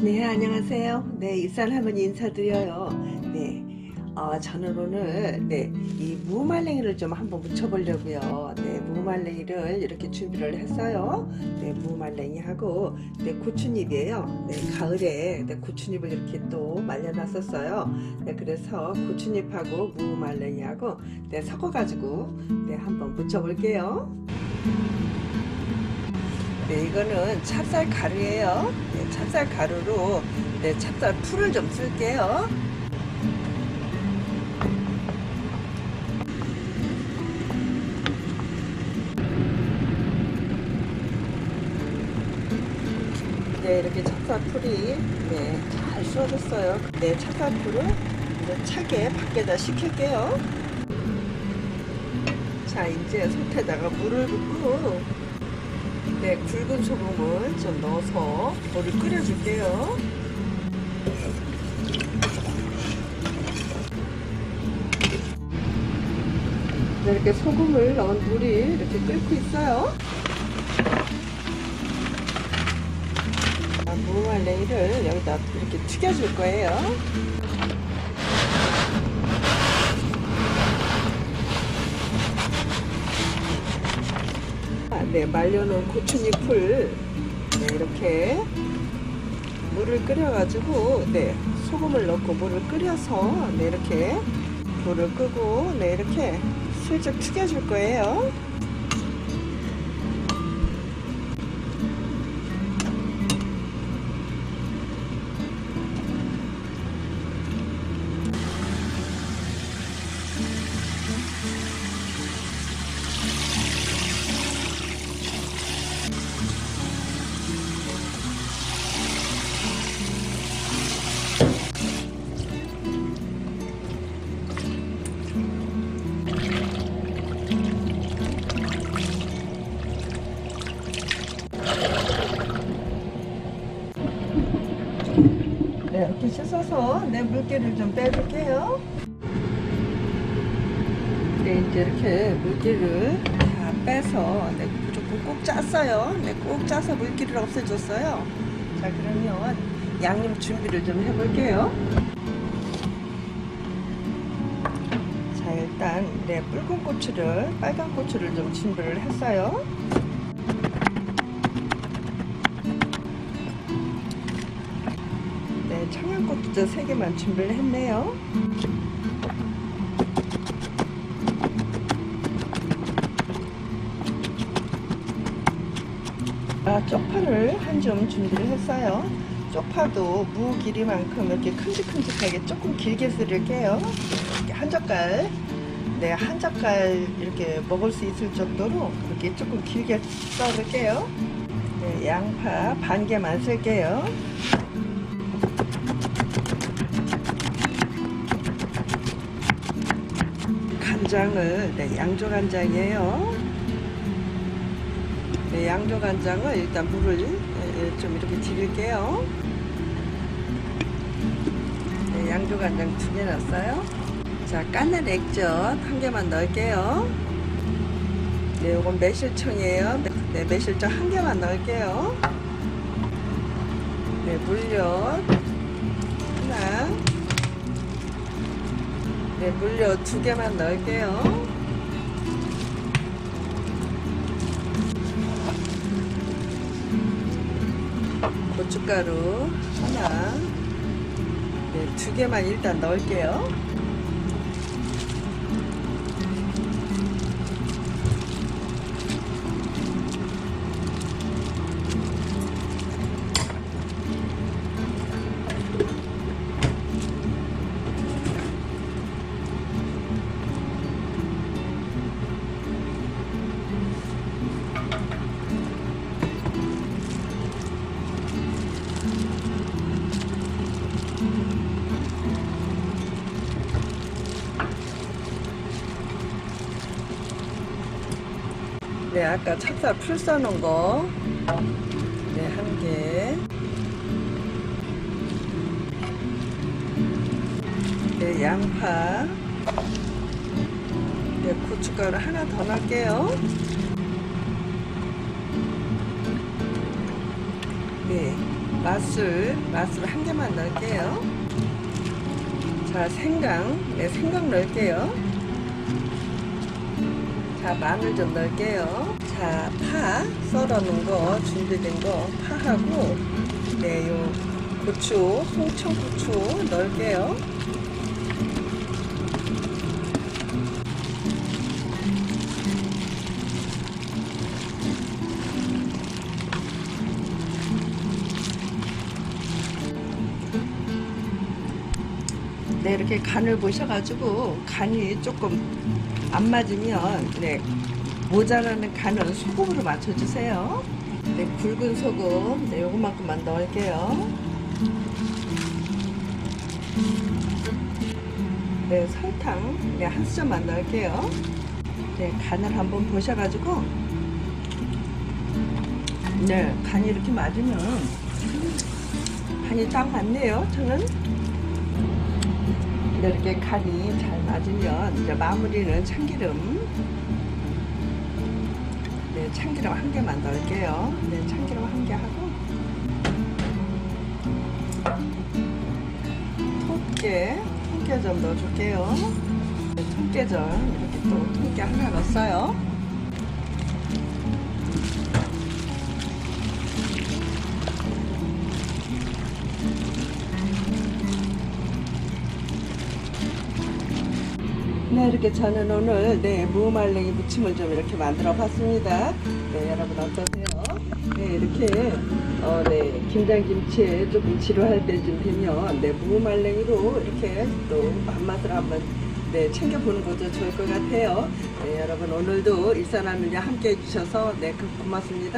네, 안녕하세요. 네, 일산 할머니 인사드려요. 네, 어, 저는 오늘 네, 이 무말랭이를 좀 한번 무쳐보려고요. 네, 무말랭이를 이렇게 준비를 했어요. 네, 무말랭이하고 네, 고추잎이에요. 네, 가을에 네, 고추잎을 이렇게 또 말려놨었어요. 네, 그래서 고추잎하고 무말랭이하고 네, 섞어가지고 네, 한번 무쳐볼게요. 네, 이거는 찹쌀 가루예요. 네, 찹쌀 가루로 네, 찹쌀 풀을 좀 쓸게요. 네, 이렇게 찹쌀 풀이 네, 잘 쏘졌어요. 네, 찹쌀 풀을 이제 차게 밖에다 식힐게요. 자, 이제 솥에다가 물을 붓고 네, 굵은 소금을 좀 넣어서 물을 끓여줄게요. 네, 이렇게 소금을 넣은 물이 이렇게 끓고 있어요. 자, 무말랭이를 여기다 이렇게 튀겨줄 거예요. 네, 말려놓은 고추잎을 네, 이렇게 물을 끓여가지고 네, 소금을 넣고 물을 끓여서 네, 이렇게 불을 끄고 네, 이렇게 슬쩍 튀겨줄 거예요. 이렇게 씻어서 내 물기를 좀 빼줄게요. 네, 이제 이렇게 물기를 다 빼서 네, 무조건 꼭 짰어요. 네, 꼭 짜서 물기를 없애줬어요. 자, 그러면 양념 준비를 좀 해볼게요. 자, 일단 네, 붉은 고추를, 빨간 고추를 좀 준비를 했어요. 네, 청양고추 3개만 준비를 했네요. 아, 쪽파를 한 점 준비를 했어요. 쪽파도 무 길이만큼 이렇게 큼직큼직하게 조금 길게 썰을게요. 한 젓갈, 네, 한 젓갈 이렇게 먹을 수 있을 정도로 이렇게 조금 길게 썰을게요. 네, 양파 반 개만 쓸게요. 간장을 네, 양조 간장이에요. 네, 양조 간장을 일단 물을 예, 좀 이렇게 디릴게요. 네, 양조 간장 두 개 넣었어요. 자, 까늘 액젓 한 개만 넣을게요. 네, 이건 매실청이에요. 네, 매실청 한 개만 넣을게요. 네, 물엿 하나. 네, 물엿 두 개만 넣을게요. 고춧가루 하나. 네, 두 개만 일단 넣을게요. 네, 아까 찹쌀 풀 써놓은 거. 네, 한 개. 네, 양파. 네, 고춧가루 하나 더 넣을게요. 네. 맛술, 맛술 한 개만 넣을게요. 자, 생강, 네, 생강 넣을게요. 자, 마늘 좀 넣을게요. 자, 파 썰어 놓은 거, 준비된 거, 파하고, 네, 요 고추, 홍청고추 넣을게요. 네, 이렇게 간을 보셔가지고 간이 조금 안 맞으면 네, 모자라는 간은 소금으로 맞춰주세요. 네, 굵은 소금 네, 요것만큼만 넣을게요. 네, 설탕 네, 한 수저만 넣을게요. 네, 간을 한번 보셔가지고 네, 간이 이렇게 맞으면 간이 딱 맞네요. 저는 네, 이렇게 간이 잘 맞으면 이제 마무리는 참기름 네, 참기름 한 개만 넣을게요. 네, 참기름 한 개 하고 통깨, 통깨 좀 넣어줄게요. 네, 통깨전 이렇게 또 통깨 하나 넣었어요. 네, 이렇게 저는 오늘 네 무말랭이 무침을 좀 이렇게 만들어 봤습니다. 네, 여러분 어떠세요? 네, 이렇게 어, 네 김장김치에 조금 지루할 때쯤 되면 네 무말랭이로 이렇게 또 맛맛을 한번 네 챙겨보는 것도 좋을 것 같아요. 네, 여러분 오늘도 일산하느냐 함께 해주셔서 네 그- 고맙습니다.